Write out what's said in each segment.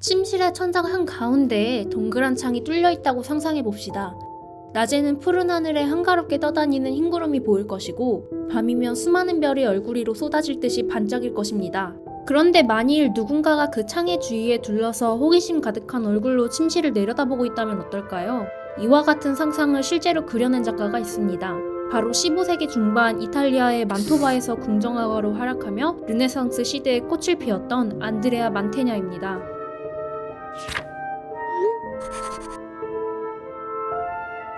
침실의 천장 한가운데에 동그란 창이 뚫려 있다고 상상해 봅시다. 낮에는 푸른 하늘에 한가롭게 떠다니는 흰 구름이 보일 것이고 밤이면 수많은 별이 얼굴이로 쏟아질 듯이 반짝일 것입니다. 그런데 만일 누군가가 그 창의 주위에 둘러서 호기심 가득한 얼굴로 침실을 내려다보고 있다면 어떨까요? 이와 같은 상상을 실제로 그려낸 작가가 있습니다. 바로 15세기 중반 이탈리아의 만토바에서 궁정화가로 활약하며 르네상스 시대에 꽃을 피웠던 안드레아 만테냐입니다.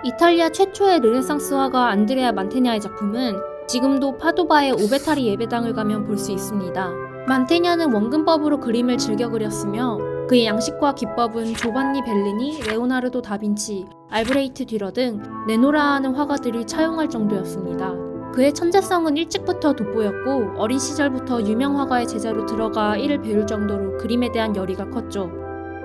이탈리아 최초의 르네상스 화가 안드레아 만테냐의 작품은 지금도 파도바의 오베타리 예배당을 가면 볼 수 있습니다. 만테냐는 원근법으로 그림을 즐겨 그렸으며 그의 양식과 기법은 조반니 벨리니, 레오나르도 다빈치, 알브레이트 듀러 등 네노라 하는 화가들이 차용할 정도였습니다. 그의 천재성은 일찍부터 돋보였고 어린 시절부터 유명 화가의 제자로 들어가 이를 배울 정도로 그림에 대한 열의가 컸죠.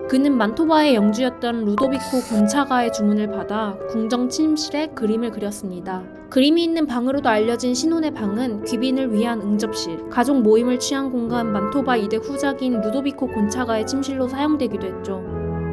그는 만토바의 영주였던 루도비코 곤차가의 주문을 받아 궁정 침실에 그림을 그렸습니다. 그림이 있는 방으로도 알려진 신혼의 방은 귀빈을 위한 응접실, 가족 모임을 취한 공간 만토바 2대 후작인 루도비코 곤차가의 침실로 사용되기도 했죠.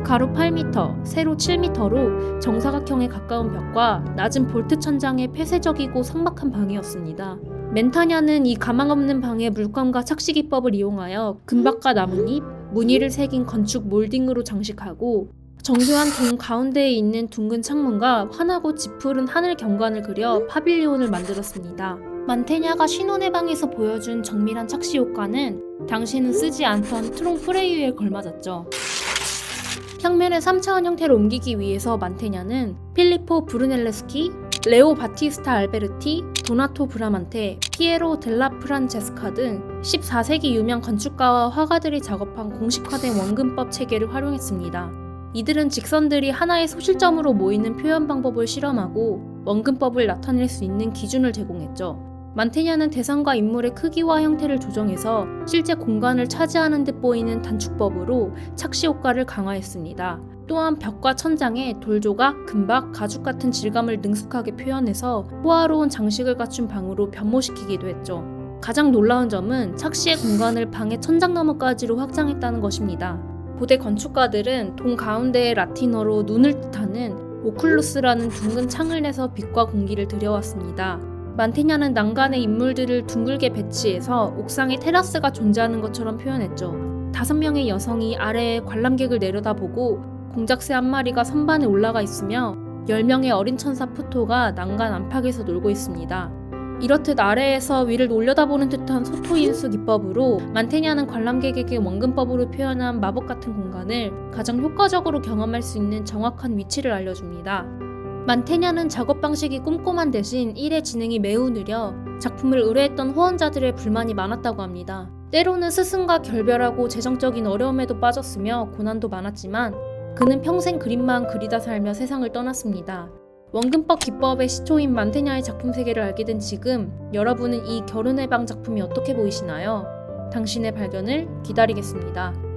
가로 8m, 세로 7m로 정사각형에 가까운 벽과 낮은 볼트 천장의 폐쇄적이고 상막한 방이었습니다. 멘타냐는 이 가망 없는 방에 물감과 착시 기법을 이용하여 금박과 나뭇잎, 무늬를 새긴 건축 몰딩으로 장식하고 정교한 동 가운데에 있는 둥근 창문과 환하고 짙푸른 하늘 경관을 그려 파빌리온을 만들었습니다. 만테냐가 신혼의 방에서 보여준 정밀한 착시 효과는 당시는 쓰지 않던 트롱 프레이유에 걸맞았죠. 평면을 3차원 형태로 옮기기 위해서 만테냐는 필리포 브루넬레스키, 레오 바티스타 알베르티, 도나토 브라만테, 피에로 델라 프란체스카 등 14세기 유명 건축가와 화가들이 작업한 공식화된 원근법 체계를 활용했습니다. 이들은 직선들이 하나의 소실점으로 모이는 표현 방법을 실험하고 원근법을 나타낼 수 있는 기준을 제공했죠. 만테냐는 대상과 인물의 크기와 형태를 조정해서 실제 공간을 차지하는 듯 보이는 단축법으로 착시 효과를 강화했습니다. 또한 벽과 천장에 돌조각, 금박, 가죽 같은 질감을 능숙하게 표현해서 호화로운 장식을 갖춘 방으로 변모시키기도 했죠. 가장 놀라운 점은 착시의 공간을 방의 천장 너머까지로 확장했다는 것입니다. 고대 건축가들은 동 가운데의 라틴어로 눈을 뜻하는 오클루스라는 둥근 창을 내서 빛과 공기를 들여왔습니다. 만테냐는 난간의 인물들을 둥글게 배치해서 옥상에 테라스가 존재하는 것처럼 표현했죠. 다섯 명의 여성이 아래에 관람객을 내려다보고 공작새 한 마리가 선반에 올라가 있으며 10명의 어린 천사 푸토가 난간 안팎에서 놀고 있습니다. 이렇듯 아래에서 위를 올려다보는 듯한 소토인수 기법으로 만테냐는 관람객에게 원근법으로 표현한 마법 같은 공간을 가장 효과적으로 경험할 수 있는 정확한 위치를 알려줍니다. 만테냐는 작업 방식이 꼼꼼한 대신 일의 진행이 매우 느려 작품을 의뢰했던 후원자들의 불만이 많았다고 합니다. 때로는 스승과 결별하고 재정적인 어려움에도 빠졌으며 고난도 많았지만 그는 평생 그림만 그리다 살며 세상을 떠났습니다. 원근법 기법의 시초인 만테냐의 작품 세계를 알게 된 지금 여러분은 이 결혼의 방 작품이 어떻게 보이시나요? 당신의 발견을 기다리겠습니다.